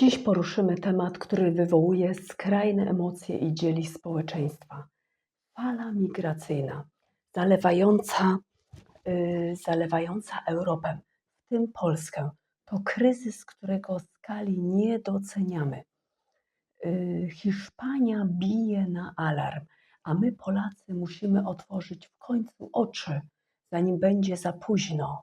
Dziś poruszymy temat, który wywołuje skrajne emocje i dzieli społeczeństwa. Fala migracyjna, zalewająca, yy, zalewająca Europę, w tym Polskę. To kryzys, którego skali nie doceniamy. Yy, Hiszpania bije na alarm, a my, Polacy, musimy otworzyć w końcu oczy, zanim będzie za późno.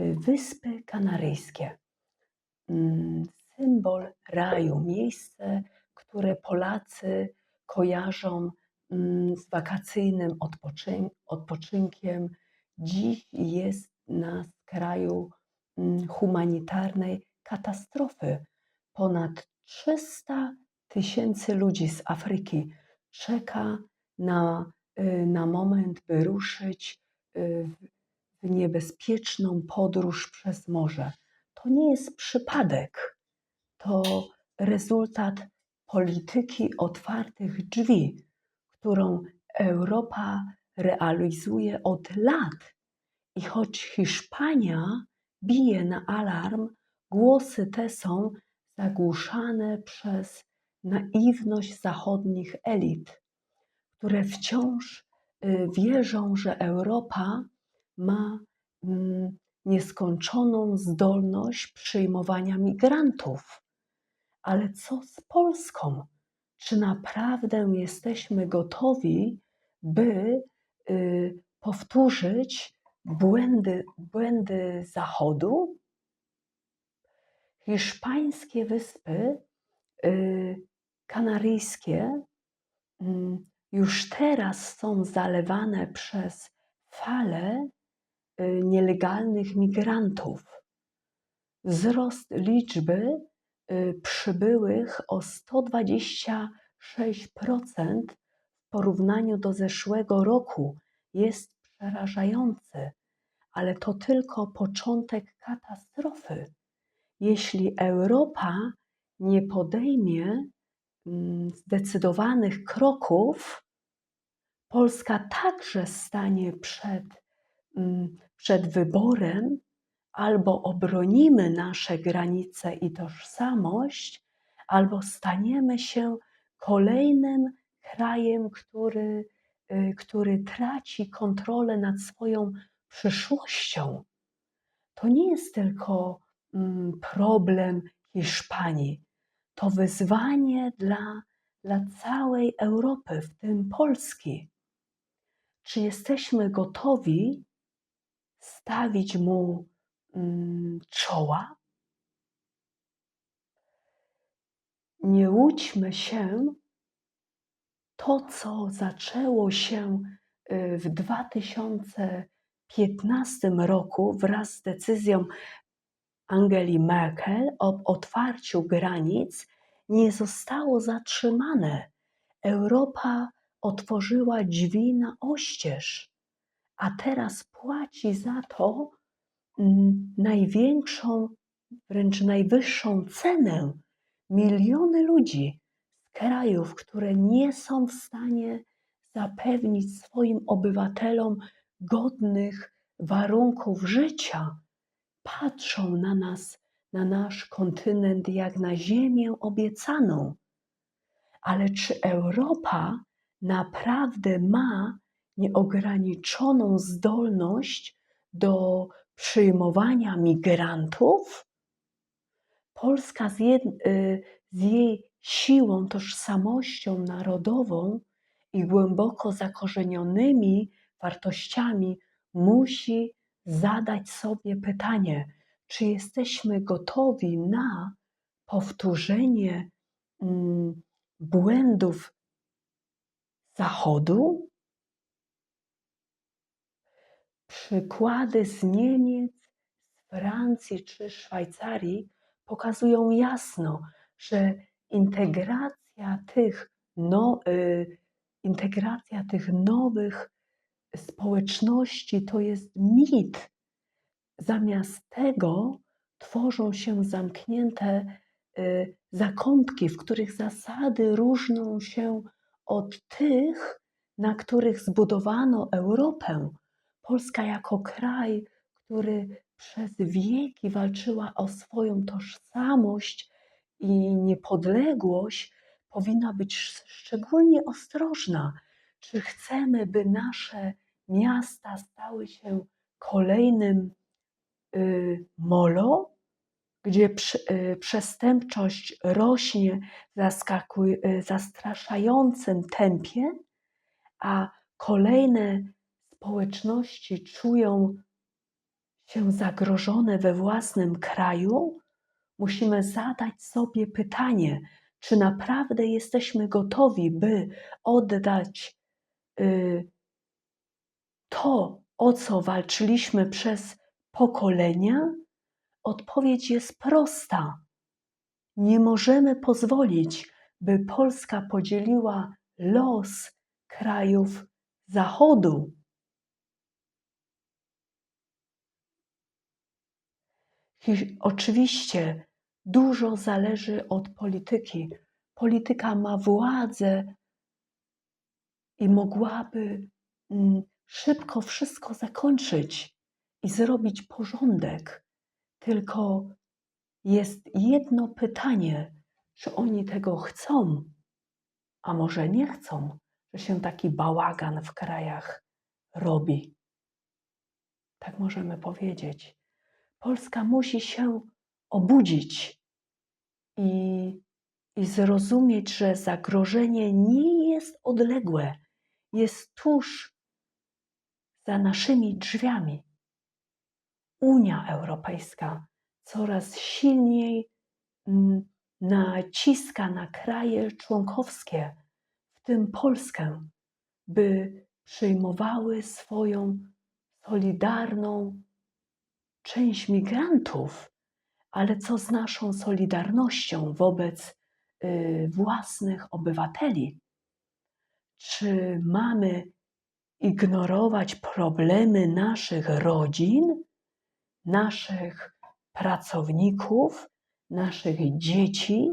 Y, Wyspy Kanaryjskie. Mm, Symbol raju, miejsce, które Polacy kojarzą mm, z wakacyjnym odpoczyn- odpoczynkiem. Dziś jest na skraju mm, humanitarnej katastrofy. Ponad 300 tysięcy ludzi z Afryki czeka na, y, na moment, by ruszyć y, w w niebezpieczną podróż przez morze. To nie jest przypadek, to rezultat polityki otwartych drzwi, którą Europa realizuje od lat. I choć Hiszpania bije na alarm, głosy te są zagłuszane przez naiwność zachodnich elit, które wciąż y, wierzą, że Europa ma mm, nieskończoną zdolność przyjmowania migrantów. Ale co z Polską? Czy naprawdę jesteśmy gotowi, by y, powtórzyć błędy, błędy Zachodu? Hiszpańskie wyspy y, kanaryjskie y, już teraz są zalewane przez fale nielegalnych migrantów. Wzrost liczby y, przybyłych o 126% w porównaniu do zeszłego roku jest przerażający, ale to tylko początek katastrofy. Jeśli Europa nie podejmie mm, zdecydowanych kroków, Polska także stanie przed przed wyborem albo obronimy nasze granice i tożsamość, albo staniemy się kolejnym krajem, który, y, który traci kontrolę nad swoją przyszłością. To nie jest tylko mm, problem Hiszpanii, to wyzwanie dla, dla całej Europy, w tym Polski. Czy jesteśmy gotowi stawić mu mm, czoła. Nie łudźmy się, to co zaczęło się y, w 2015 roku wraz z decyzją Angeli Merkel o otwarciu granic, nie zostało zatrzymane. Europa otworzyła drzwi na oścież a teraz płaci za to mm, największą, wręcz najwyższą cenę. Miliony ludzi z krajów, które nie są w stanie zapewnić swoim obywatelom godnych warunków życia, patrzą na nas, na nasz kontynent jak na ziemię obiecaną. Ale czy Europa naprawdę ma nieograniczoną zdolność do przyjmowania migrantów, Polska z, jed, y, z jej siłą, tożsamością narodową i głęboko zakorzenionymi wartościami musi zadać sobie pytanie, czy jesteśmy gotowi na powtórzenie mm, błędów Zachodu, Przykłady z Niemiec, Francji czy Szwajcarii pokazują jasno, że integracja tych, no, y, integracja tych nowych społeczności to jest mit. Zamiast tego tworzą się zamknięte y, zakątki, w których zasady różnią się od tych, na których zbudowano Europę. Polska jako kraj, który przez wieki walczyła o swoją tożsamość i niepodległość, powinna być sz- szczególnie ostrożna. Czy chcemy, by nasze miasta stały się kolejnym y, molo, gdzie przy, y, przestępczość rośnie w y, zastraszającym tempie, a kolejne społeczności czują się zagrożone we własnym kraju, musimy zadać sobie pytanie, czy naprawdę jesteśmy gotowi, by oddać y, to, o co walczyliśmy przez pokolenia? Odpowiedź jest prosta. Nie możemy pozwolić, by Polska podzieliła los krajów Zachodu. Oczywiście dużo zależy od polityki. Polityka ma władzę i mogłaby mm, szybko wszystko zakończyć i zrobić porządek. Tylko jest jedno pytanie, czy oni tego chcą, a może nie chcą, że się taki bałagan w krajach robi. Tak możemy powiedzieć. Polska musi się obudzić i, i zrozumieć, że zagrożenie nie jest odległe, jest tuż za naszymi drzwiami. Unia Europejska coraz silniej naciska na kraje członkowskie, w tym Polskę, by przyjmowały swoją solidarną część migrantów, ale co z naszą solidarnością wobec y, własnych obywateli? Czy mamy ignorować problemy naszych rodzin, naszych pracowników, naszych dzieci,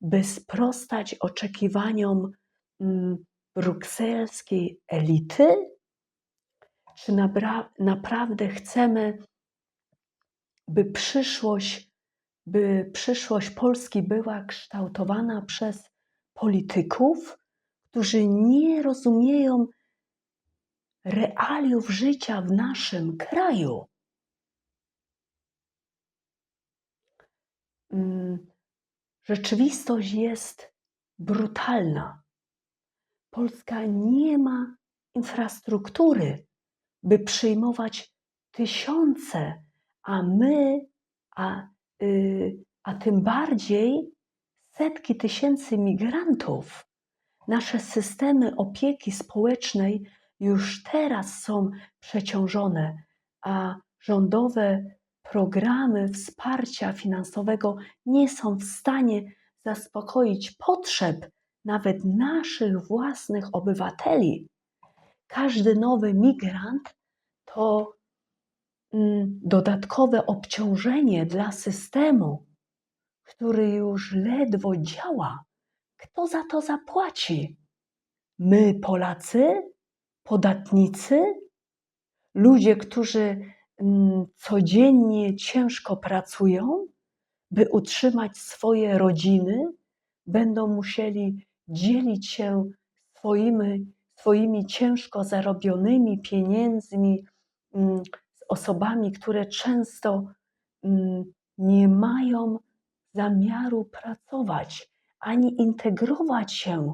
by sprostać oczekiwaniom mm, brukselskiej elity? Czy naprawdę chcemy, by przyszłość, by przyszłość Polski była kształtowana przez polityków, którzy nie rozumieją realiów życia w naszym kraju? Mm, Rzeczywistość jest brutalna. Polska nie ma infrastruktury, by przyjmować tysiące, a my, a, y, a tym bardziej setki tysięcy migrantów. Nasze systemy opieki społecznej już teraz są przeciążone, a rządowe programy wsparcia finansowego nie są w stanie zaspokoić potrzeb nawet naszych własnych obywateli. Każdy nowy migrant to dodatkowe obciążenie dla systemu, który już ledwo działa. Kto za to zapłaci? My, Polacy, podatnicy, ludzie, którzy mm, codziennie ciężko pracują, by utrzymać swoje rodziny, będą musieli dzielić się swoimi, swoimi ciężko zarobionymi pieniędzmi mm, osobami, które często mm, nie mają zamiaru pracować ani integrować się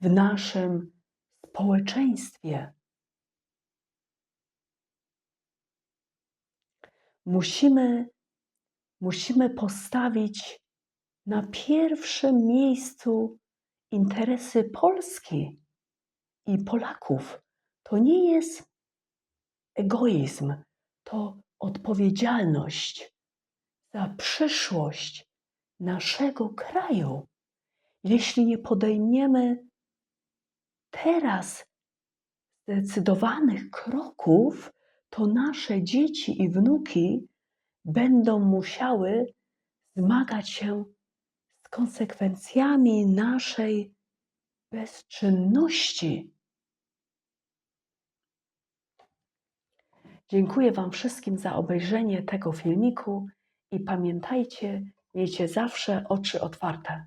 w naszym społeczeństwie. Musimy, musimy postawić na pierwszym miejscu interesy Polski i Polaków. To nie jest egoizm, to odpowiedzialność za przyszłość naszego kraju. Jeśli nie podejmiemy teraz zdecydowanych kroków, to nasze dzieci i wnuki będą musiały zmagać się z konsekwencjami naszej bezczynności. Dziękuję Wam wszystkim za obejrzenie tego filmiku i pamiętajcie, miejcie zawsze oczy otwarte.